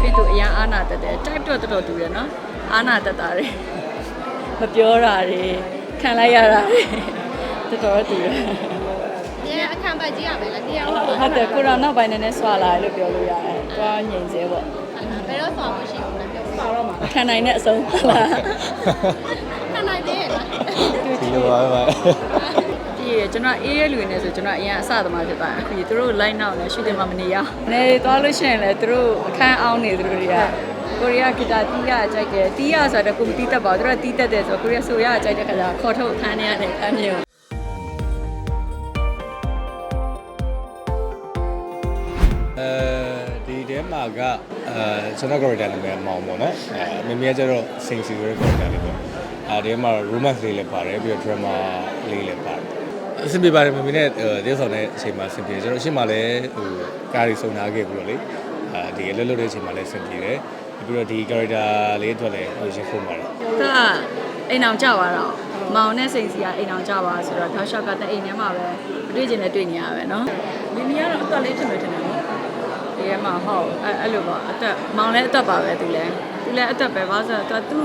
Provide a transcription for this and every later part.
ပြီးသူအရန်အာနာတက်တယ် type တော့တော်တော်တူတယ်နော်အာနာတက်တာတွေမပြောတာတွေခံလိုက်ရတာတွေတော်တော်တူတယ်။ဒီအခမ်းပတ်ကြီးရမယ်လားတရားဟုတ်ဟုတ်တယ်ကိုရောနောက်ပိုင်းနည်းနည်းဆွာလာတယ်လို့ပြောလို့ရတယ်။သွားငြိမ်စေပေါ့ဘယ်တော့ဆောင်းမရှိဘူးလားပြောပါတော့မှာ။ခံနိုင်တဲ့အဆုံးဟုတ်လား။ခဏနိုင်သေးရဲ့လားဒီလိုပါပဲ။ ဒီကျွန်တော်အေးရလူနေဆိုကျွန်တော်အရင်အစသမားဖြစ်သွားတယ်။အခုသူတို့ line နောက်နဲ့ရှူတင်မှမနေရ။နေသွားလို့ရှိရင်လည်းသူတို့အခန်းအောင်နေသူတို့တွေကကိုရီးယားဂီတာတီးရအကြိုက်တယ်တီးရဆိုတော့ကိုမတီးတတ်ပါဘူးသူတို့ကတီးတတ်တယ်ဆိုတော့ကိုရီးယားဆိုရအကြိုက်တဲ့ခါကျခေါ်ထုတ်အခန်းထဲကနေအခန်းမျိုးအဲဒီထဲမှာကအဲကျွန်တော် character နာမည်မောင်ပေါ့နော်အဲမမေကကျတော့စိန်စီရ character လေးပေါ့အဲဒီထဲမှာ romance လေးလည်းပါတယ်ပြီးတော့ drama လေးလည်းပါတယ် အဆင်ပြေပါတယ်မမေနဲ့တေးဆောင်တဲ့အချိန်မှာအဆင်ပြေကျွန်တော်အရှင်းမှာလည်းဟိုကားရီစုံနာခဲ့ပြီးတော့လေအဲဒီအလွတ်လွတ်တဲ့အချိန်မှာလည်းအဆင်ပြေတယ်ပြီးတော့ဒီ character လေးအတွက်လည်းဟိုရင်ခုန်ပါတယ် ။သူကအိမ်အောင်ကြသွားတော့မောင်နဲ့စိန်စီကအိမ်အောင်ကြသွားဆိုတော့ထောက်ရှောက်ကတဲ့အိမ်ထဲမှာပဲတွေ့ကျင်တယ်တွေ့နေရပဲเนาะ။မိမိကတော့အသက်လေးထင်မယ်ထင်တယ်နော်။ဒီထဲမှာဟုတ်အဲ့အဲ့လိုပေါ့အသက်မောင်လည်းအသက်ပါပဲသူလည်းသူလည်းအသက်ပဲဘာလို့ဆိုတော့သူ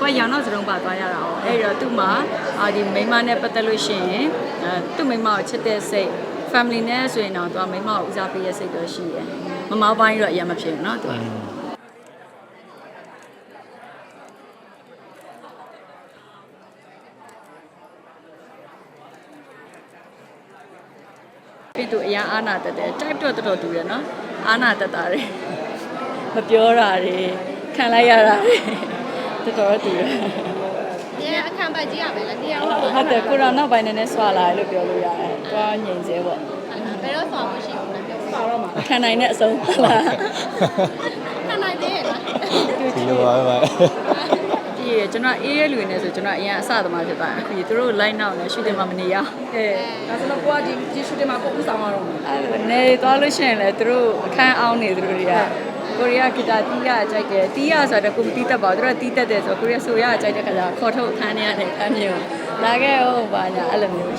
ကရောင်တော့စရုံပါသွားရတာ哦အဲ့တော့သူ့မှာ အာဒီမိန်းမနဲ့ပတ်သက်လို့ရှိရင်အဲသူ့မိန်းမကိုချစ်တဲ့စိတ် family နဲ့ဆိုရင်တော့သူကမိန်းမကိုဦးစားပေးရစိတ်တော့ရှိတယ်။မမောပိုင်းတော့အရင်မဖြစ်ဘူးเนาะသူက ပြီးသူအရန်အာနာတက်တယ် type တော့တော်တော်တူတယ်နော်အာနာတက်တာတွေမပြောတာတွေခံလိုက်ရတာတွေတော်တော်တူတယ် ။ဒီအ ခမ်းပတ်ကြီးရမယ်လားတရားဟုတ်ဟုတ်တယ်ကိုရောနောက်ပိုင်းနည်းနည်းဆွာလာတယ်လို့ပြောလို့ရတယ်သွားငြိမ်စေပေါ့ဘယ်တော့ဆောင်းမရှိဘူးလားပြောပါတော့မှာခံနိုင်တဲ့အဆုံးဟုတ်လား။ခဏနိုင်သေးရဲ့လားဒီလိုပါပဲဒီကျွန်တော်အေးရလူနေဆိုကျွန်တော်အရင်အစသမားဖြစ်သွားတယ်အခုသူတို့ line နောက်နဲ့ရှူတင်မှမနေရအဲဒါဆိုတော့ကိုကဒီဒီရှူတင်မှာကိုဦးဆောင်ရတော့မယ်အဲနေသွားလို့ရှိရင်လည်းသူတို့အခန်းအောင်နေသူတို့တွေက ကိုရီးယားဂီတာတီးရကြိုက်တယ်တီးရဆိုတော့ကိုမတီးတတ်ပါဘူးသူတို့တီးတတ်တယ်ဆိုတော့ကိုရီးယားဆိုရကြိုက်တဲ့ခါကျခေါ်ထုတ်အခန်းထဲရတဲ့အခန်းမျိုးလာခဲ့ဟုတ်ပါလားအဲ့လိုမျိုး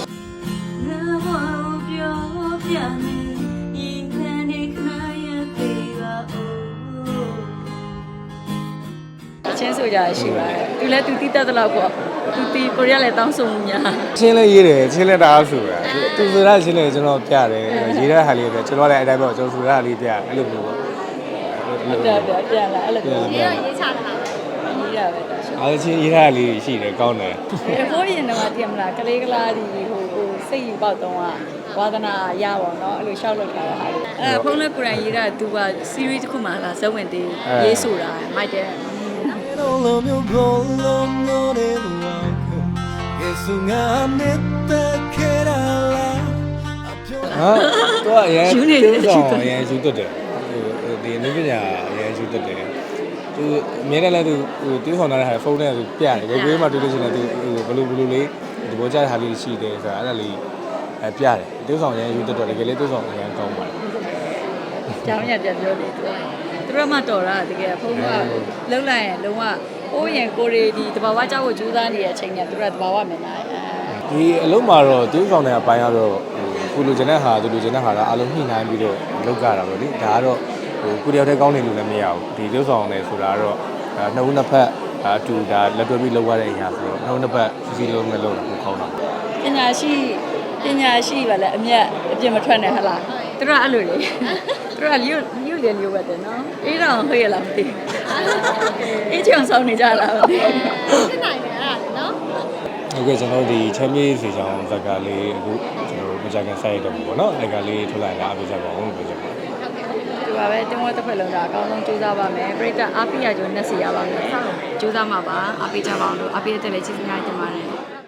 ချင်းဆိုကြရှိပါတယ်သူလည်းသူတီးတတ်တဲ့လောက်ပေါ့သူတီးကိုရီးယားလည်းတောင်းဆိုမှုများချင်းလည်းရေးတယ်ချင်းလည်းတအားဆိုတာသူဆိုတာချင်းလည်းကျွန်တော်ပြတယ်ရေးတဲ့ဟာလေးပဲကျွန်တော်လည်းအဲ့တိုင်းပေါ့ကျွန်တော်ဆိုတာလေးပြအဲ့လိုမျိုးပေါ့ ပြပြပြန်လာအဲ့လိုမျိုး။ဒီတော့ရေးချတာလားရေးရပဲတာရှိအားချင်းရေးထားလေးရှိတယ်ကောင်းတယ်အဲဟိုရင်တော့တည်မလားကလေးကလားဒီဟိုဟိုစိတ်ယူပေါက်တော့ကဝါသနာရပါတော့အဲ့လိုရှောက်လောက်တာဟာလေအဲဖုန်းလေးကိုယ်တိုင်ရေးတာသူက series တစ်ခုမှလာဇဝင်တေးရေးဆိုတာမိုက်တယ် lo mio golo no de luaco que su ganete que era la ဟာသူကအရင်ဆောင်အရင်ယူတက်တယ်ဟို ဒီအနည်းပညာအရင်ယူတက်တယ်သူအများနဲ့လည်းသူဟိုတူးဆောင်လာတဲ့ဟာဖုန်းနဲ့သူပြတယ်ကြွေးမှတွေ့လို့ရှိရင်လည်းသူဟိုဘလူဘလူလေးဒီဘောကြတဲ့ဟာလေးရှိတယ်ဆိုတာအဲ့ဒါလေးအဲပြတယ်တူးဆောင်ရရင်ယူတက်တော့တကယ်လေးတူးဆောင်အရင်ကောင်းပါတယ်ကြောင်းရပြန်ပြောတယ်သူကသူတို့မှတော်တာတကယ်ဖုန်းကလုံးလိုက်ရင်လုံးဝဟိုရင်ကိုရီဒီတဘာဝကြောက်ကိုကြိုးစားနေတဲ့အချိန်ကသူတို့ကတဘာဝမြင်လာတယ်ဒီအလုံးမှာတော့တူးဆောင်တဲ့အပိုင်းကတော့ဟိုကိုလိုချင်တဲ့ဟာသူလိုချင်တဲ့ဟာကအလုံးညှိနှိုင်းပြီးတော့လုပ်ကြတာပေါ့လေဒါကတော့ ဟိုကိုတယောက်တည်းကောင်းနေလို့လည်းမရဘူးဒီတူးဆောင်နေဆိုတာကတော့နှစ်ဦးနှစ်ဖက်အတူဒါလက်တွဲပြီးလုပ်ရတဲ့အရာဆိုတော့နှစ်ဦးနှစ်ဖက်စီစီလုံးနဲ့လုပ်တာကိုကောင်းတာပညာရှိပညာရှိပါလေအမျက်အပြစ်မထွက်နဲ့ဟလားသူတို့ကအဲ့လိုလေသူတို့ကလျှို့လျှို့လေလျှို့ပဲတယ်နော်အေးတော့ဟွေးရလားမသိဘူးအေးချောင်ဆောင်နေကြလားမသိဘူး။ဖြစ်နိုင်တယ်အဲ့ဒါလေနော်ဟုတ်ကဲ့ကျွန်တော်ဒီ champion စီဆောင်ဇက်ကလေးအခုကျွန်တော်မကြခင်ဆိုင်ရတော့ပေါ့နော်ဇက်ကလေးထုတ်လိုက်လာအားပေးကြပါဦးလို့ပြောချင်ပါတယ်ဒီ ပါပဲတင်းဝတ်တစ်ဖက်လုံးဒါအကောင်းဆုံးကြိုးစားပါမယ်ပြိတ္တအားပေးရကြုံနဲ့စီရပါမယ်ကြိုးစားမှာပါအားပေးကြပါအောင်လို့အားပေးတဲ့လည်းကျေးဇူးများတင်ပါတယ်